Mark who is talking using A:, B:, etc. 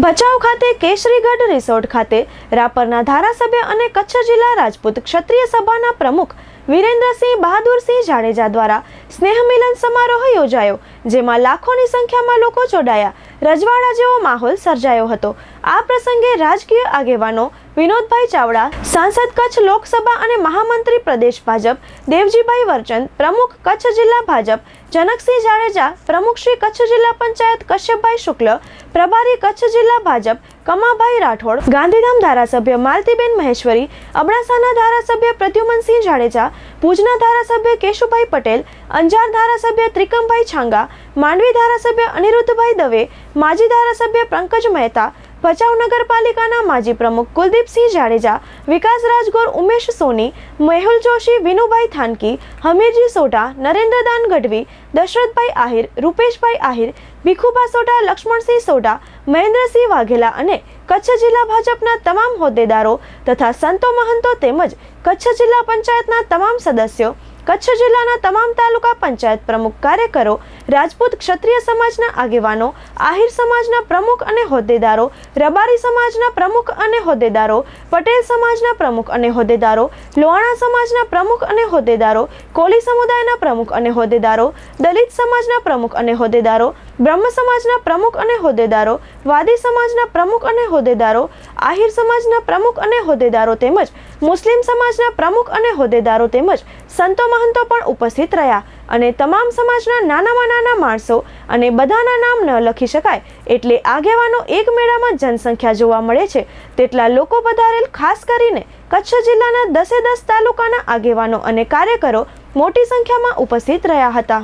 A: ભચાઉ ખાતે કેશરીગઢ રિસોર્ટ ખાતે, રાપરના ધારાસભ્ય અને કચ્છ જિલ્લા રાજપૂત ક્ષત્રિય સભાના પ્રમુખ વિરેન્દ્રસિંહ બહાદુરસિંહ જાડેજા દ્વારા સ્નેહ મિલન સમારોહ યોજાયો, જેમાં લાખોની સંખ્યામાં લોકો જોડાયા. રજવાડા જેવો માહોલ સર્જાયો હતો. આ પ્રસંગે રાજકીય આગેવાનો વિનોદભાઈ ચાવડા, સાંસદ કચ્છ લોકસભા અને મહામંત્રી પ્રદેશ ભાજપ, દેવજીભાઈ વરચંદ, પ્રમુખ કચ્છ જિલ્લા ભાજપ, જનકસિંહ જાડેજા, પ્રમુખ શ્રી કચ્છ જિલ્લા પંચાયત કશ્યપભાઈ શુક્લ, પ્રભારી કચ્છ જિલ્લા ભાજપ, કમાભાઈ રાઠોડ, ગાંધીધામ ધારાસભ્ય માલતીબેન મહેશ્વરી, અબડાસાના ધારાસભ્ય પ્રદ્યુમનસિંહ જાડેજા, ભુજના ધારાસભ્ય કેશુભાઈ પટેલ, અંજાર ધારાસભ્ય ત્રિકમભાઈ છાંગા, માંડવી ધારાસભ્ય અનિરુદ્ધભાઈ દવે, માજી ધારાસભ્ય પંકજ મહેતા ભચાઉ નગરપાલિકાના માજી પ્રમુખ કુલદીપસિંહ જાડેજા, વિકાસ રાજગોર ઉમેશ સોની, મેહુલ જોશી, વિનુભાઈ થાનકી, હમીરજી સોઢા, નરેન્દ્રદાન ગઢવી, દશરથભાઈ આહિર, રૂપેશભાઈ આહિર, ભીખુભા સોઢા, લક્ષ્મણસિંહ સોઢા, મહેન્દ્રસિંહ વાઘેલા અને કચ્છ જિલ્લા ભાજપના તમામ હોદ્દેદારો તથા સંતો મહંતો તેમજ કચ્છ જિલ્લા પંચાયતના તમામ સદસ્યો કચ્છ જિલ્લાના તમામ તાલુકા પંચાયત પ્રમુખ કાર્યકરો, રાજપૂત ક્ષત્રિય સમાજના આગેવાનો, આહિર સમાજના પ્રમુખ અને હોદ્દેદારો, રબારી સમાજના પ્રમુખ અને હોદ્દેદારો, પટેલ સમાજના પ્રમુખ અને હોદ્દેદારો, લોહાણા સમાજના પ્રમુખ અને હોદ્દેદારો, કોલી સમુદાયના પ્રમુખ અને હોદ્દેદારો, દલિત સમાજના પ્રમુખ અને હોદ્દેદારો, બ્રહ્મ સમાજના પ્રમુખ અને હોદ્દેદારો, વાદી સમાજના પ્રમુખ અને હોદ્દેદારો, આહિર સમાજના પ્રમુખ અને હોદ્દેદારો તેમજ મુસ્લિમ સમાજના પ્રમુખ અને હોદ્દેદારો તેમજ સંતો મહંતો પણ ઉપસ્થિત રહ્યા અને તમામ સમાજના નાનામાં નાના માણસો અને બધાના નામ ન લખી શકાય એટલે આગેવાનો એક મેળામાં જનસંખ્યા જોવા મળે છે તેટલા લોકો પધારેલ ખાસ કરીને કચ્છ જિલ્લાના દસે દસ તાલુકાના આગેવાનો અને કાર્યકરો મોટી સંખ્યામાં ઉપસ્થિત રહ્યા હતા.